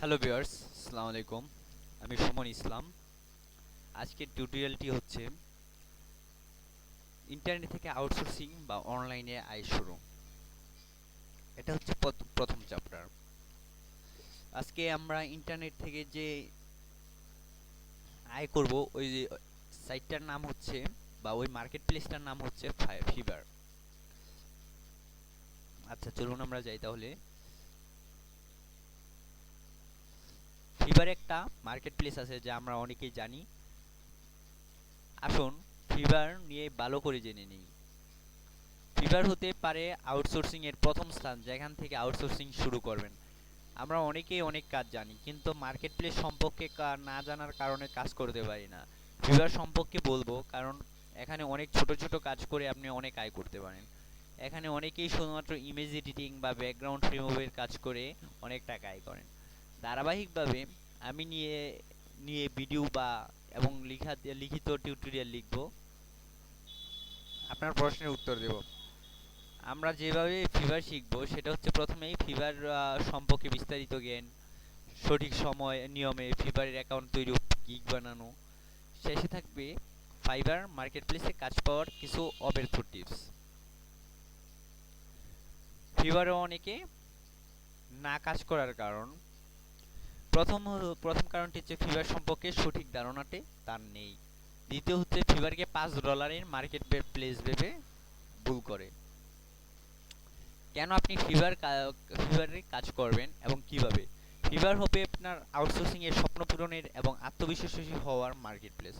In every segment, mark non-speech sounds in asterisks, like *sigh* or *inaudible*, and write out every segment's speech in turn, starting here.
Hello viewers আসসালামু আলাইকুম আমি সুমন ইসলাম। আজকের টিউটোরিয়ালটি হচ্ছে ইন্টারনেট থেকে আউটসোর্সিং বা অনলাইনে আয় শুরু। এটা হচ্ছে প্রথ- প্রথম চ্যাপ্টার আজকে আমরা ইন্টারনেট থেকে যে আয় করব, ওই সাইটটার নাম হচ্ছে বা ওই মার্কেট প্লেসটার নাম হচ্ছে ফিবার আচ্ছা চলুন আমরা যাই তাহলে। ফিভার একটা মার্কেট প্লেস আছে যা আমরা অনেকেই জানি। আসুন ফিভার নিয়ে ভালো করে জেনে নিই। ফিভার হতে পারে আউটসোর্সিং এর প্রথম স্থান, যেখান থেকে আউটসোর্সিং শুরু করবেন। আমরা অনেকেই অনেক কাজ জানি, কিন্তু মার্কেট প্লেস সম্পর্কে না জানার কারণে কাজ করতে পারি না। ফিভার সম্পর্কে বলব, কারণ এখানে অনেক ছোট ছোট কাজ করে আপনি অনেক আয় করতে পারেন। এখানে অনেকেই শুধুমাত্র ইমেজ এডিটিং বা ব্যাকগ্রাউন্ড রিমুভের কাজ করে অনেক টাকা আয় করেন। ধারাবাহিকভাবে আমি নিয়ে নিয়ে ভিডিও বা এবং লিখা লিখিত টিউটোরিয়াল লিখব। আপনার প্রশ্নের উত্তর দেব। আমরা যেভাবে ফিভার শিখব সেটা হচ্ছে প্রথমেই ফিভার সম্পর্কে বিস্তারিত জ্ঞান সঠিক সময় নিয়মে ফিভারের অ্যাকাউন্ট তৈরি গিগ বানানো। শেষে থাকবে ফাইবার মার্কেট প্লেসে কাজ পাওয়ার কিছু অব্যর্থ টিপস ফিভারে অনেকে না কাজ করার কারণ প্রথম প্রথম কারণটি হচ্ছে ফিভার সম্পর্কে সঠিক ধারণাটি তার নেই। দ্বিতীয় হচ্ছে ফিভারকে পাঁচ ডলারের মার্কেট প্লেস ভেবে ভুল করে। কেন আপনি ফিভার ফিভারে কাজ করবেন এবং কীভাবে? ফিভার হবে আপনার আউটসোর্সিং এর স্বপ্ন পূরণের এবং আত্মবিশ্বাসী হওয়ার মার্কেট প্লেস।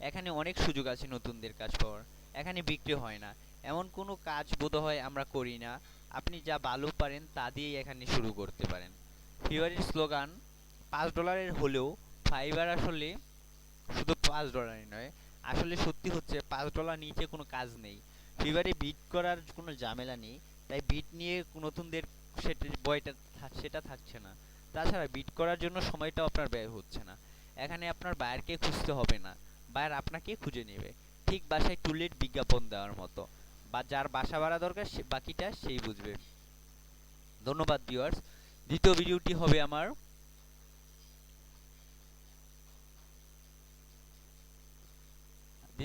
এখানে অনেক সুযোগ আছে নতুনদের কাজ পাওয়ার। এখানে বিক্রি হয় না। এমন কোনো কাজ বোধহয় আমরা করি না। আপনি যা ভালো পারেন তা দিয়েই এখানে শুরু করতে পারেন। ফিভারের স্লোগান পাঁচ ডলারের হলেও ফাইবার আসলে শুধু পাঁচ ডলারই নয়, আসলে সত্যি হচ্ছে পাঁচ ডলার নিচে কোনো কাজ নেই। ফিভারে বিট করার কোনো ঝামেলা নেই, তাই বিট নিয়ে নতুনদের সেটা বয়টা সেটা থাকছে না। তাছাড়া বিট করার জন্য সময়টাও আপনার ব্যয় হচ্ছে না। এখানে আপনার বায়ারকে খুঁজতে হবে না। বায়ার আপনাকে খুঁজে নেবে। ঠিক বাসায় টুলেট বিজ্ঞাপন দেওয়ার মতো। বা যার বাসা ভাড়া দরকার সে, বাকিটা সেই বুঝবে। ধন্যবাদ ভিউয়ার্স দ্বিতীয় ভিডিওটি হবে আমার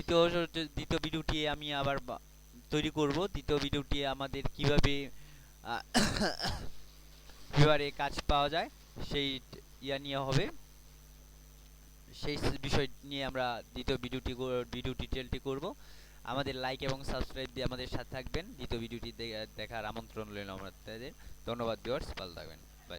দ্বিতীয় দ্বিতীয় ভিডিওটি আমি আবার তৈরি করব। দ্বিতীয় ভিডিওটি আমাদের কীভাবে কীভাবে *coughs* কাজ পাওয়া যায়, সেই ইয়া নিয়ে হবে। সেই বিষয় নিয়ে আমরা দ্বিতীয় ভিডিওটি ভিডিও ডিটেলটি করব। আমাদের লাইক এবং সাবস্ক্রাইব দিয়ে আমাদের সাথে থাকবেন। দ্বিতীয় ভিডিওটি দেখার আমন্ত্রণ রইল আমাদের। ধন্যবাদ ভিউয়ার্স ভালো থাকবেন।